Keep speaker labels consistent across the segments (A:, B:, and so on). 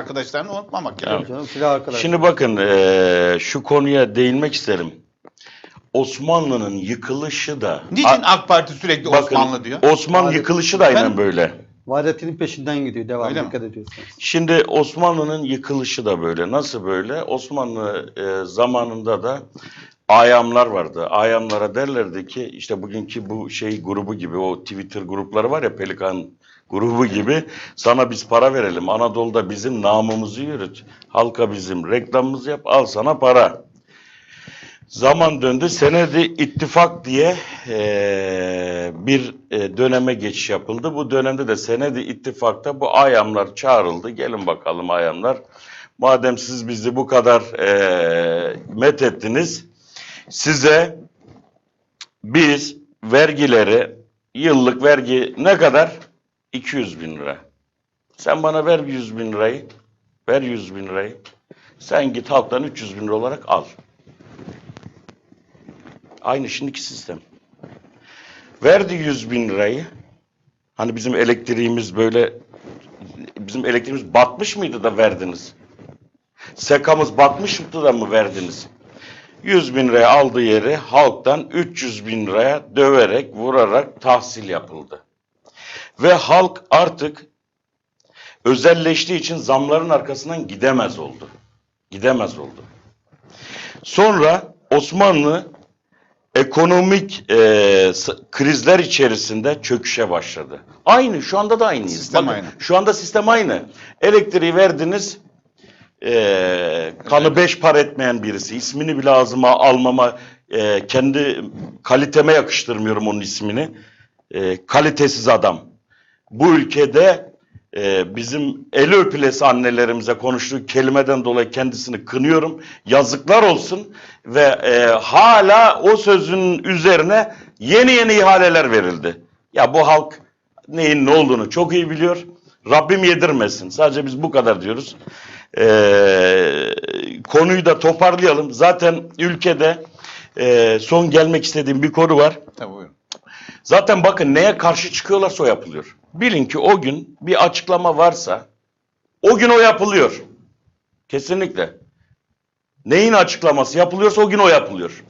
A: arkadaşlarını unutmamak gerekiyor.
B: Canım silah.
C: Şimdi bakın eee, şu konuya değinmek isterim. Osmanlı'nın yıkılışı da
A: Niçin AK Parti sürekli
C: bakın,
A: Osmanlı diyor?
C: Osmanlı yıkılışı da aynen böyle.
B: Vahdettin'in peşinden gidiyor. Devam
A: Öyle mi?
B: dikkat ediyorsunuz.
C: Şimdi Osmanlı'nın yıkılışı da böyle. Nasıl böyle? Osmanlı e, zamanında da ayamlar vardı. Ayamlara derlerdi ki işte bugünkü bu şey grubu gibi o Twitter grupları var ya Pelikan grubu gibi sana biz para verelim. Anadolu'da bizim namımızı yürüt. Halka bizim reklamımızı yap al sana para. Zaman döndü. Senedi ittifak diye eee, bir e, döneme geçiş yapıldı. Bu dönemde de senedi ittifakta bu ayamlar çağrıldı. Gelin bakalım ayamlar. Madem siz bizi bu kadar eee met ettiniz, size biz vergileri, yıllık vergi ne kadar? 200 bin lira. Sen bana ver 100 bin lirayı, ver 100 bin lirayı. Sen git halktan 300 bin lira olarak al. Aynı şimdiki sistem. Verdi 100 bin lirayı. Hani bizim elektriğimiz böyle, bizim elektriğimiz batmış mıydı da verdiniz? Sekamız batmış mıydı da mı verdiniz? 100 bin liraya aldığı yeri halktan 300 bin liraya döverek, vurarak tahsil yapıldı. Ve halk artık özelleştiği için zamların arkasından gidemez oldu. Gidemez oldu. Sonra Osmanlı ekonomik s- krizler içerisinde çöküşe başladı. Aynı, şu anda da aynıyız.
A: Sistem
C: Bakın,
A: aynı.
C: Şu anda sistem aynı. Elektriği verdiniz, eee, kanı beş par etmeyen birisi. İsmini bile ağzıma almama, eee, kendi kaliteme yakıştırmıyorum onun ismini. Eee, kalitesiz adam. Bu ülkede eee, bizim eli öpülesi annelerimize konuştuğu kelimeden dolayı kendisini kınıyorum. Yazıklar olsun ve eee, hala o sözün üzerine yeni yeni ihaleler verildi. Ya bu halk neyin ne olduğunu çok iyi biliyor. Rabbim yedirmesin. Sadece biz bu kadar diyoruz. Eee, konuyu da toparlayalım. Zaten ülkede eee, son gelmek istediğim bir konu var.
A: Tabii buyurun.
C: Zaten bakın neye karşı çıkıyorlarsa o yapılıyor. Bilin ki o gün bir açıklama varsa o gün o yapılıyor. Kesinlikle. Neyin açıklaması yapılıyorsa o gün o yapılıyor.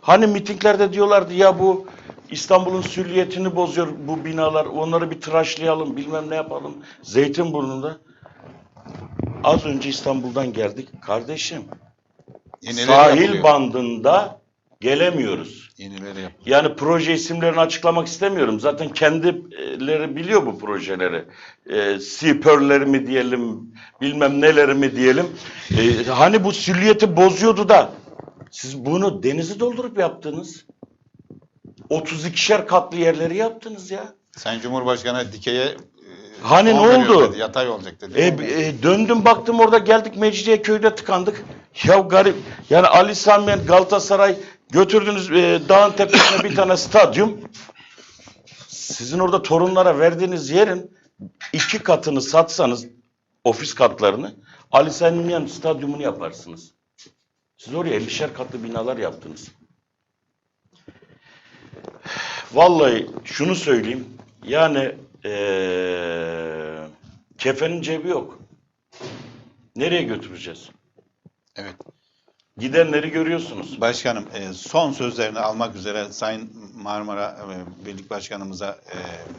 C: Hani mitinglerde diyorlardı ya bu İstanbul'un süliyetini bozuyor bu binalar. Onları bir tıraşlayalım bilmem ne yapalım. Zeytinburnu'nda. Az önce İstanbul'dan geldik. Kardeşim
A: Yenileri
C: sahil
A: yapılıyor.
C: bandında gelemiyoruz.
A: Yenileri yap.
C: Yani proje isimlerini açıklamak istemiyorum. Zaten kendileri biliyor bu projeleri. E, sipörleri mi diyelim, bilmem neleri mi diyelim. E, hani bu süliyeti bozuyordu da siz bunu denizi doldurup yaptınız. 32'şer katlı yerleri yaptınız ya.
A: Sayın Cumhurbaşkanı dikeye
C: Hani ne oldu?
A: Dedi, yatay olacak dedi.
C: E, e, döndüm baktım orada geldik Mecidiyeköy'de tıkandık. Ya garip. Yani Ali Sami Galatasaray götürdünüz e, dağın tepesine bir tane stadyum. Sizin orada torunlara verdiğiniz yerin iki katını satsanız ofis katlarını Ali Sami stadyumunu yaparsınız. Siz oraya 50'şer katlı binalar yaptınız. Vallahi şunu söyleyeyim. Yani eee kefenin cebi yok. Nereye götüreceğiz?
A: Evet.
C: Gidenleri görüyorsunuz.
A: Başkanım e, son sözlerini almak üzere Sayın Marmara e, Birlik Başkanımıza e,